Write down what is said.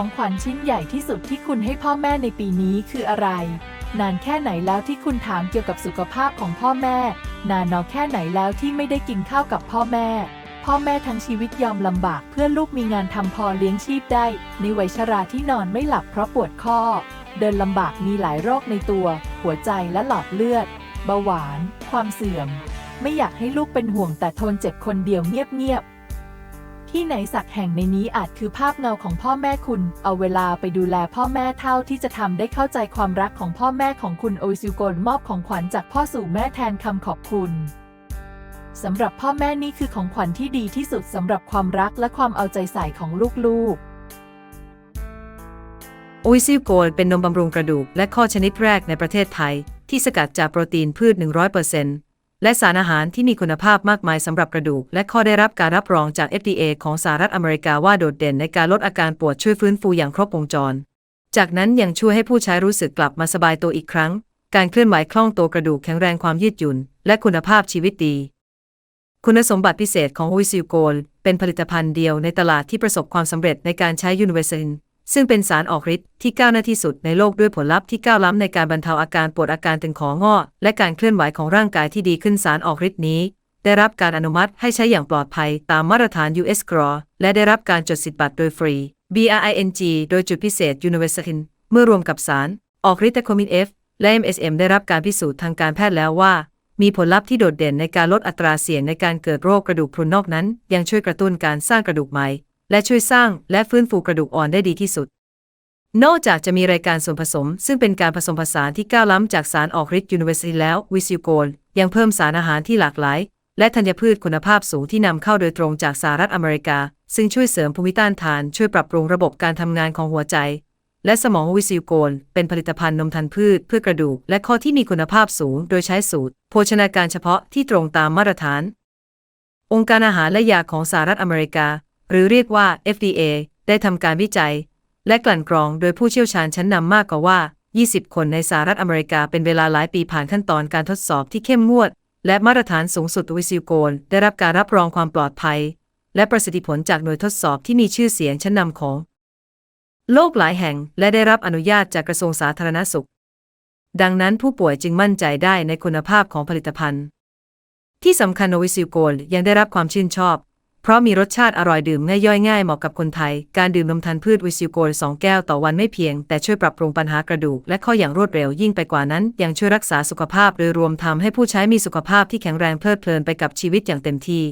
ของขวัญชิ้นใหญ่ที่สุดที่คุณให้พ่อแม่ในปีนี้คืออะไร นานแค่ไหนแล้วที่คุณถามเกี่ยวกับสุขภาพของพ่อแม่ นานนอแค่ไหนแล้วที่ไม่ได้กินข้าวกับพ่อแม่ พ่อแม่ทั้งชีวิตยอมลำบากเพื่อลูกมีงานทำพอเลี้ยงชีพได้ ในวัยชราที่นอนไม่หลับเพราะปวดข้อ เดินลำบากมีหลายโรคในตัว หัวใจและหลอดเลือด เบาหวาน ความเสื่อม ไม่อยากให้ลูกเป็นห่วงแต่ทนเจ็บคนเดียวเงียบๆ ที่ไหนสักแห่งในนี้อาจคือภาพเงาของพ่อแม่คุณ เอาเวลาไปดูแลพ่อแม่เท่าที่จะทำได้เข้าใจความรักของพ่อแม่ของคุณโอซิโกนมอบของขวัญจากพ่อสู่แม่แทนคำขอบคุณสำหรับพ่อแม่นี่คือของขวัญที่ดีที่สุดสำหรับความรักและความเอาใจใส่ของลูกๆโอซิโกลเป็นนมบำรุงกระดูกและข้อชนิดแรกในประเทศไทย ที่สกัดจากโปรตีนพืช 100% และสารอาหารที่มีคุณภาพมากมายสำหรับกระดูก และข้อได้รับการรับรองจาก FDA ของสหรัฐอเมริกาว่าโดดเด่นในการลดอาการปวดช่วยฟื้นฟูอย่างครบวงจร จากนั้นยังช่วยให้ผู้ใช้รู้สึกกลับมาสบายตัวอีกครั้ง การเคลื่อนไหวคล่องตัวกระดูกแข็งแรงความยืดหยุ่น และคุณภาพชีวิตดี คุณสมบัติพิเศษของฮุยซิลโกลเป็นผลิตภัณฑ์เดียวในตลาดที่ประสบความสำเร็จในการใช้ยูนิเวอร์ซิน ซึ่งเป็นสารออกฤทธิ์ที่ก้าวหน้าที่สุดในโลกด้วยผลลัพธ์ที่ก้าวล้ำในการบรรเทาอาการปวดอาการตึงของงอ และการเคลื่อนไหวของร่างกายที่ดีขึ้นสารออกฤทธิ์นี้ ได้รับการอนุมัติให้ใช้อย่างปลอดภัยตามมาตรฐาน US GRAW และได้รับการจดสิทธิ์บัตรโดยฟรี BRING โดยจุดพิเศษ Universalin เมื่อรวมกับสาร ออกฤทธิ์แทโคมิน F และ MSM ได้รับการพิสูจน์ทางการแพทย์แล้วว่า มีผลลัพธ์ที่โดดเด่นในการลดอัตราเสี่ยงในการเกิดโรคกระดูกพรุนนอกนั้น ยังช่วยกระตุ้นการสร้างกระดูกใหม่ และช่วยสร้างและฟื้นฟูกระดูกอ่อนได้ดีที่สุด นอกจากจะมีรายการส่วนผสม ซึ่งเป็นการผสมผสานที่ก้าวล้ำจากสารออกฤทธิ์ยูนิเวอร์ซิแล้ววิซิโกลยังเพิ่มสารอาหารที่หลากหลาย และธัญพืชคุณภาพสูงที่นำเข้าโดยตรงจากสหรัฐอเมริกา ซึ่งช่วยเสริมภูมิต้านทาน ช่วยปรับปรุงระบบการทำงานของหัวใจ และสมองวิซิโกลเป็นผลิตภัณฑ์นมทันพืชเพื่อกระดูก และข้อที่มีคุณภาพสูง โดยใช้สูตร โภชนาการเฉพาะที่ตรงตามมาตรฐาน องค์การอาหารและยาของสหรัฐอเมริกา หรือเรียกว่า FDA ได้ทำการวิจัย และกลั่นกรองโดยผู้เชี่ยวชาญชั้นนำมากกว่าว่า 20 คนในสหรัฐอเมริกาเป็นเวลาหลายปีผ่านขั้นตอนการทดสอบที่เข้มงวด และมาตรฐานสูงสุดวิซิลโกลได้รับการรับรองความปลอดภัย และประสิทธิผลจากหน่วยทดสอบที่มีชื่อเสียงชั้นนำของ โลกหลายแห่งและได้รับอนุญาตจากกระทรวงสาธารณสุข ดังนั้นผู้ป่วยจึงมั่นใจได้ในคุณภาพของผลิตภัณฑ์ ที่สำคัญโนวิซิลโกลยังได้รับความชื่นชอบ เพราะมีรสชาติอร่อยดื่มง่ายย่อยง่ายเหมาะกับคนไทย การดื่มนมทันพืชวิซิโกล2แก้วต่อวันไม่เพียง แต่ช่วยปรับปรุงปัญหากระดูก และข้ออย่างรวดเร็วยิ่งไปกว่านั้น ยังช่วยรักษาสุขภาพโดยรวมทำให้ผู้ใช้มีสุขภาพที่แข็งแรงเพลิดเพลินไปกับชีวิตอย่างเต็มที่